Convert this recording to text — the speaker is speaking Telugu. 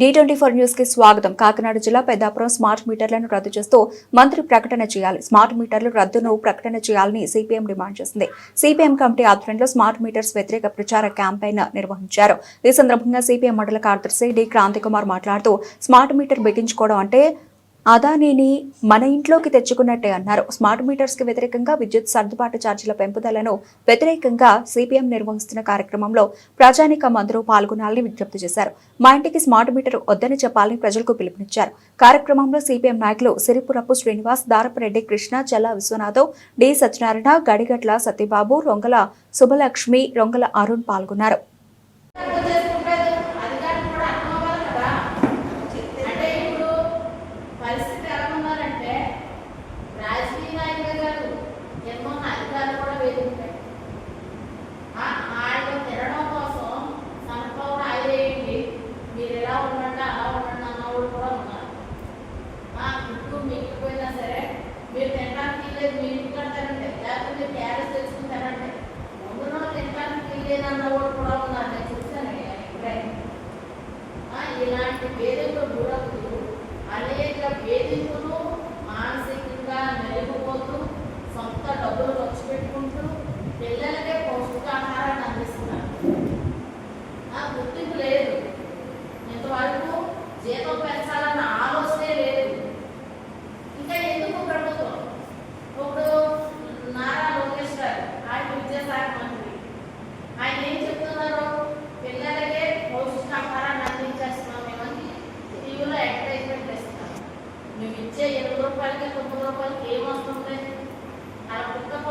డి ట్వంటీ ఫోర్ న్యూస్కి స్వాగతం. కాకినాడ జిల్లా పెద్దాపురం స్మార్ట్ మీటర్లను రద్దు చేస్తూ మంత్రి ప్రకటన చేయాలి. స్మార్ట్ మీటర్లు రద్దును ప్రకటన చేయాలని సిపిఎం డిమాండ్ చేసింది. సిపిఎం కమిటీ ఆధ్వర్యంలో స్మార్ట్ మీటర్స్ వ్యతిరేక ప్రచార క్యాంపెయిన్ నిర్వహించారు. ఈ సందర్భంగా సిపిఎం మండల కార్యదర్శి డి క్రాంతికుమార్ మాట్లాడుతూ స్మార్ట్ మీటర్ బిగించుకోవడం అంటే అదానీని మన ఇంట్లోకి తెచ్చుకున్నట్టే అన్నారు. స్మార్ట్ మీటర్స్కి వ్యతిరేకంగా విద్యుత్ సర్దుబాటు ఛార్జీల పెంపుదలను వ్యతిరేకంగా సిపిఎం నిర్వహిస్తున్న కార్యక్రమంలో ప్రజానికం అందరూ పాల్గొనాలని విజ్ఞప్తి చేశారు. మా ఇంటికి స్మార్ట్ మీటర్ వద్దని చెప్పాలని ప్రజలకు పిలుపునిచ్చారు. కార్యక్రమంలో సిపిఎం నాయకులు సిరిపురపు శ్రీనివాస్ దారపరెడ్డి కృష్ణ చల్ల విశ్వనాథం డి సత్యనారాయణ గడిగట్ల సత్యబాబు రొంగల శుభలక్ష్మి రొంగల అరుణ్ పాల్గొన్నారు అధికారులు కూడా అర్థం అవ్వాలి కదా అంటే ఇప్పుడు పరిస్థితి ఎలా ఉన్నారంటే రాజకీయ నాయకులే ఎన్నో అధికారులు కూడా ఆయన తినడం కోసం సన్ఫ్లవర్ ఆయిల్ మీరు ఎలా ఉండండి అలా ఉండండి అన్నవాళ్ళు కూడా ఉన్నారు. ఆ గుడ్డు మిగిలిపోయినా సరే మీరు తినడానికి లేదు మీరు ఇంటికి లేకపోతే మీరు క్యారెట్ తెచ్చుకుంటారంటే ముందున తినడానికి లేదు అన్నవాళ్ళు కూడా ఉన్నారు. నేను చూశాను ఇలాంటి వేదికలు గురవుతూ పిల్లలకే పౌష్టికాహారాన్ని అందిస్తున్నారు. ఆ, గుర్తింపు లేదు. ఇంతవరకు జీతం పెంచాలన్న ఆలోచనే లేదు. ఇంకా ఎందుకు ప్రభుత్వం? ఇప్పుడు నారా లోకేష్ గారు ఆయన విద్యాశాఖ మంత్రి. ఆయన ఏం చెప్తున్నారు? పిల్లలకే పౌష్టికాహారాన్ని అందించేస్తున్నాం మేమని టీవీలో అడ్వర్టైజ్మెంట్ ఇస్తున్నాం మేము ఇచ్చే ఎనిమిది రూపాయలకి తొమ్మిది రూపాయలకి ఏం వస్తుంది? అలా కుక్కకు